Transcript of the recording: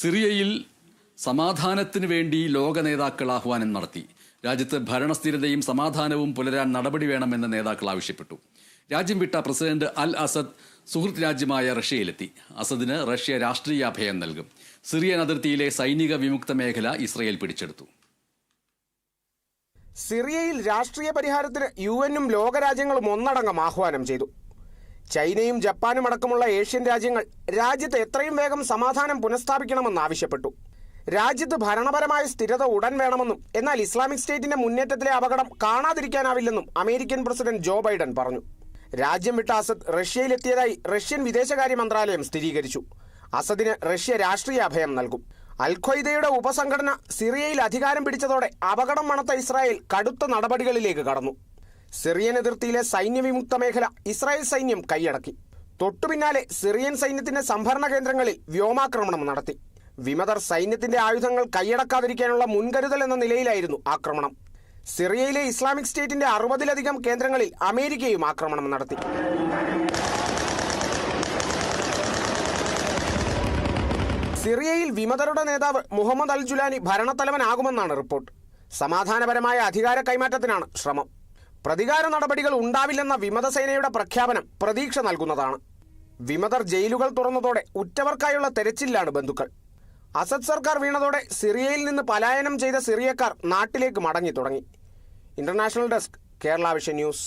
സിറിയയിൽ സമാധാനത്തിന് വേണ്ടി ലോക നേതാക്കൾ ആഹ്വാനം നടത്തി. രാജ്യത്ത് ഭരണസ്ഥിരതയും സമാധാനവും പുലരാൻ നടപടി വേണമെന്ന് നേതാക്കൾ ആവശ്യപ്പെട്ടു. രാജ്യം വിട്ട പ്രസിഡന്റ് അൽ അസദ് സുഹൃത്ത് രാജ്യമായ റഷ്യയിലെത്തി. അസദിന് റഷ്യ രാഷ്ട്രീയ അഭയം നൽകും. സിറിയൻ അതിർത്തിയിലെ സൈനിക വിമുക്ത മേഖല ഇസ്രയേൽ പിടിച്ചെടുത്തു. സിറിയയിൽ രാഷ്ട്രീയ പരിഹാരത്തിന് യു എന്നും ലോകരാജ്യങ്ങളും ഒന്നടങ്കം ആഹ്വാനം ചെയ്തു. ചൈനയും ജപ്പാനും അടക്കമുള്ള ഏഷ്യൻ രാജ്യങ്ങൾ രാജ്യത്ത് എത്രയും വേഗം സമാധാനം പുനഃസ്ഥാപിക്കണമെന്ന് ആവശ്യപ്പെട്ടു. രാജ്യത്ത് ഭരണപരമായ സ്ഥിരത ഉടൻ വേണമെന്നും എന്നാൽ ഇസ്ലാമിക് സ്റ്റേറ്റിന്റെ മുന്നേറ്റത്തിലെ അപകടം കാണാതിരിക്കാനാവില്ലെന്നും അമേരിക്കൻ പ്രസിഡന്റ് ജോ ബൈഡൻ പറഞ്ഞു. രാജ്യം വിട്ട അസദ് റഷ്യയിലെത്തിയതായി റഷ്യൻ വിദേശകാര്യ മന്ത്രാലയം സ്ഥിരീകരിച്ചു. അസദിന് റഷ്യ രാഷ്ട്രീയ അഭയം നൽകും. അൽഖ്വയ്ദയുടെ ഉപസംഘടന സിറിയയിൽ അധികാരം പിടിച്ചതോടെ അപകടം മണത്ത ഇസ്രായേൽ കടുത്ത നടപടികളിലേക്ക് കടന്നു. സിറിയൻ അതിർത്തിയിലെ സൈന്യവിമുക്ത മേഖല ഇസ്രായേൽ സൈന്യം കൈയടക്കി. തൊട്ടുപിന്നാലെ സിറിയൻ സൈന്യത്തിന്റെ സംഭരണ കേന്ദ്രങ്ങളിൽ വ്യോമാക്രമണം നടത്തി. വിമതർ സൈന്യത്തിന്റെ ആയുധങ്ങൾ കൈയടക്കാതിരിക്കാനുള്ള മുൻകരുതൽ എന്ന നിലയിലായിരുന്നു ആക്രമണം. സിറിയയിലെ ഇസ്ലാമിക് സ്റ്റേറ്റിന്റെ അറുപതിലധികം കേന്ദ്രങ്ങളിൽ അമേരിക്കയും ആക്രമണം നടത്തി. സിറിയയിൽ വിമതരുടെ നേതാവ് മുഹമ്മദ് അൽ ജുലാനി ഭരണത്തലവനാകുമെന്നാണ് റിപ്പോർട്ട്. സമാധാനപരമായ അധികാര കൈമാറ്റത്തിനാണ് ശ്രമം. പ്രതികാര നടപടികൾ ഉണ്ടാവില്ലെന്ന വിമതസേനയുടെ പ്രഖ്യാപനം പ്രതീക്ഷ നൽകുന്നതാണ്. വിമതർ ജയിലുകൾ തുറന്നതോടെ ഉറ്റവർക്കായുള്ള തെരച്ചിലാണ് ബന്ധുക്കൾ. അസദ് സർക്കാർ വീണതോടെ സിറിയയിൽ നിന്ന് പലായനം ചെയ്ത സിറിയക്കാർ നാട്ടിലേക്ക് മടങ്ങി തുടങ്ങി. International desk Kerala vision news.